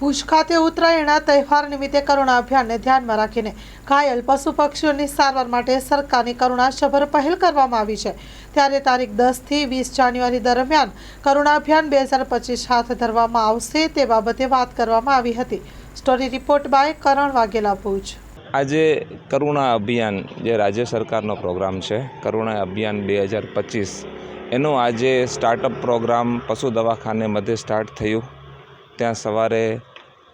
ભુજ ખાતે ઉત્તરાયણના તહેવાર નિમિત્તે કરુણા અભિયાનને ધ્યાનમાં રાખીને ઘાયલ પશુ પક્ષીઓની સારવાર માટે સરકારની કરુણાસભર પહેલ કરવામાં આવી છે. ત્યારે તારીખ દસથી વીસ જાન્યુઆરી દરમિયાન કરુણા અભિયાન બે હજાર પચીસ હાથ ધરવામાં આવશે તે બાબતે વાત કરવામાં આવી હતી. Story report by Karan Vaghela Bhuj. આજે કરુણા અભિયાન જે રાજ્ય સરકારનો પ્રોગ્રામ છે, કરુણા અભિયાન બે હજાર પચીસ, એનો આજે સ્ટાર્ટઅપ પ્રોગ્રામ પશુ દવાખાને મધ્યે સ્ટાર્ટ થયું. ત્યાં સવારે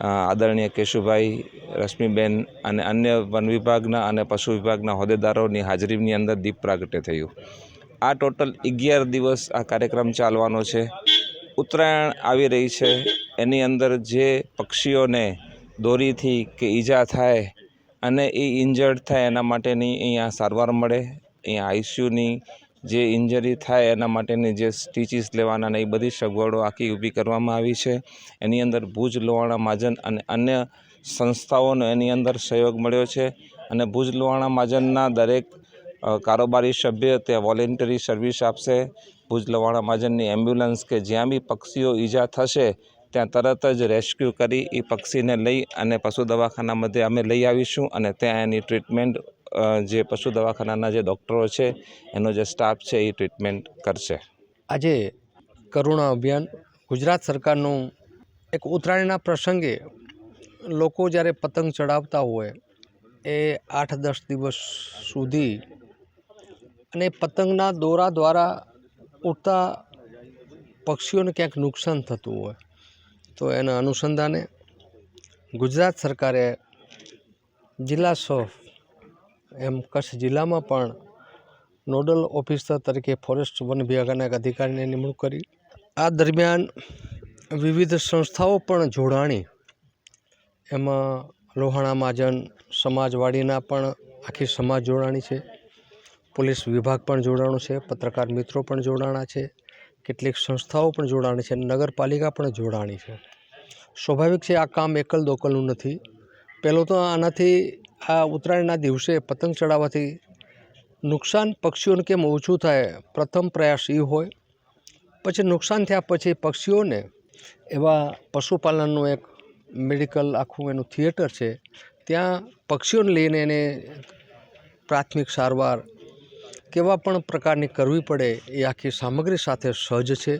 આદરણીય કેશુભાઈ, રશ્મિબેન અને અન્ય વન વિભાગના અને પશુ વિભાગના હોદ્દેદારોની હાજરીની અંદર દીપ પ્રાગટ્ય થયું. આ ટોટલ અગિયાર દિવસ આ કાર્યક્રમ ચાલવાનો છે. ઉત્તરાયણ આવી રહી છે. એની અંદર જે પક્ષીઓને દોરીથી કે ઈજા થાય અને એ ઇન્જર્ડ થાય એના માટેની અહીંયા સારવાર મળે. અહીંયા આઈસીયુની જે ઇન્જરી થાય એના માટેની જે સ્ટીચીસ લેવાના ને એ બધી સગવડો આખી ઊભી કરવામાં આવી છે. એની અંદર ભુજ, લોહાણા મહાજન અને અન્ય સંસ્થાઓનો એની અંદર સહયોગ મળ્યો છે અને ભુજ, લોહાણા મહાજનના દરેક કારોબારી સભ્ય ત્યાં વોલેન્ટરી સર્વિસ આપશે. ભુજ, લોહાણા મહાજનની એમ્બ્યુલન્સ કે જ્યાં બી પક્ષીઓ ઈજા થશે ત્યાં તરત જ રેસ્ક્યુ કરી એ પક્ષીને લઈ અને પશુ દવાખાના મધ્યે અમે લઈ આવીશું અને ત્યાં એની ટ્રીટમેન્ટ જે પશુ દવાખાનાના જે ડૉક્ટરો છે, એનો જે સ્ટાફ છે, એ ટ્રીટમેન્ટ કરશે. આજે કરુણા અભિયાન ગુજરાત સરકારનું એક ઉત્તરાયણના પ્રસંગે લોકો જ્યારે પતંગ ચડાવતા હોય, એ આઠ દસ દિવસ સુધી અને પતંગના દોરા દ્વારા ઉડતા પક્ષીઓને ક્યાંક નુકસાન થતું હોય, તો એના અનુસંધાને ગુજરાત સરકારે જિલ્લા સફ એમ કચ્છ જિલ્લામાં પણ નોડલ ઓફિસર તરીકે ફોરેસ્ટ વન વિભાગના એક અધિકારીની નિમણૂક કરી. આ દરમિયાન વિવિધ સંસ્થાઓ પણ જોડાણી. એમાં લોહાણા મહાજન, સમાજવાડીના પણ આખી સમાજ જોડાણી છે. પોલીસ વિભાગ પણ જોડાણું છે, પત્રકાર મિત્રો પણ જોડાણા છે, કેટલીક સંસ્થાઓ પણ જોડાણી છે, નગરપાલિકા પણ જોડાણી છે. સ્વાભાવિક છે, આ કામ એકલ દોકલનું નથી. પહેલું તો આનાથી આ ઉત્તરાયણના દિવસે પતંગ ચડાવવાથી નુકસાન પક્ષીઓને કેમ ઓછું થાય? પ્રથમ પ્રયાસ એ હોય. પછી નુકસાન થયા પછી પક્ષીઓને એવા પશુપાલનનું એક મેડિકલ આખું એનું થિયેટર છે. ત્યાં પક્ષીઓને લઈને એને પ્રાથમિક સારવાર કેવા પણ પ્રકારની કરવી પડે એ આખી સામગ્રી સાથે સહજ છે.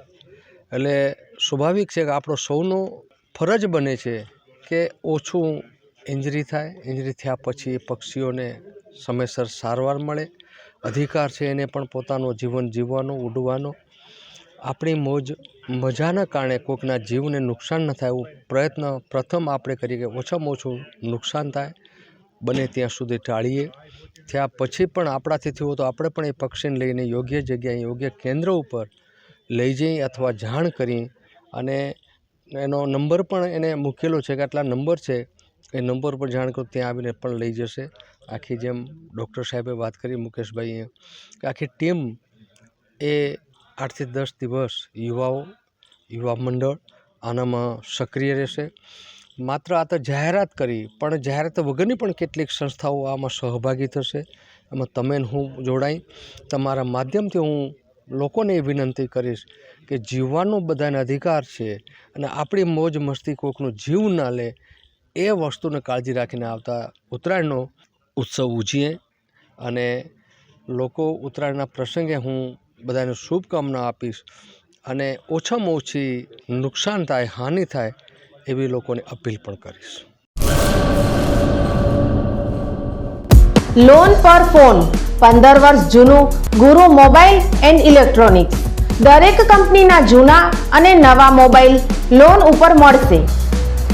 એટલે સ્વાભાવિક છે કે આપણો સૌનો ફરજ બને છે કે ઓછું ઇન્જરી થાય, ઇન્જરી થયા પછી એ પક્ષીઓને સમયસર સારવાર મળે. અધિકાર છે એને પણ પોતાનું જીવન જીવવાનો, ઉડવાનો. આપણી મોજ, મજાના કારણે કોઈકના જીવને નુકસાન ન થાય એવું પ્રયત્ન પ્રથમ આપણે કરીએ કે ઓછામાં ઓછું નુકસાન થાય, બને ત્યાં સુધી ટાળીએ. થયા પછી પણ આપણાથી થયું તો આપણે પણ એ પક્ષીને લઈને યોગ્ય જગ્યાએ, યોગ્ય કેન્દ્ર ઉપર લઈ જઈ અથવા જાણ કરી. અને એનો નંબર પણ એને મૂકેલો છે કે આટલા નંબર છે એ નંબર પર જાણ કરો, ત્યાં આવીને પણ લઈ જશે. આખી જેમ ડૉક્ટર સાહેબે વાત કરી મુકેશભાઈએ કે આખી ટીમ એ આઠથી દસ દિવસ યુવાઓ, યુવા મંડળ આનામાં સક્રિય રહેશે. માત્ર આ તો જાહેરાત કરી, પણ જાહેરાત વગરની પણ કેટલીક સંસ્થાઓ આમાં સહભાગી થશે. એમાં તમે હું જોડાઈ. તમારા માધ્યમથી હું લોકોને એ વિનંતી કરીશ કે જીવવાનો બધાને અધિકાર છે અને આપણી મોજ મસ્તી કોઈકનો જીવ ના લે એ વસ્તુને કાળજી રાખીને આવતા ઉત્તરાયણનો ઉત્સવ ઉજવીએ અને લોકો ઉત્તરાયણના પ્રસંગે હું બધાને શુભકામના આપીશ અને ઓછામાં ઓછી નુકસાન થાય, હાનિ થાય એવી લોકોને અપીલ પણ કરીશ. લોન પર ફોન પંદર વર્ષ જૂનું, ગુરુ મોબાઈલ એન્ડ ઇલેક્ટ્રોનિક્સ. દરેક કંપનીના જૂના અને નવા મોબાઈલ લોન ઉપર મળશે.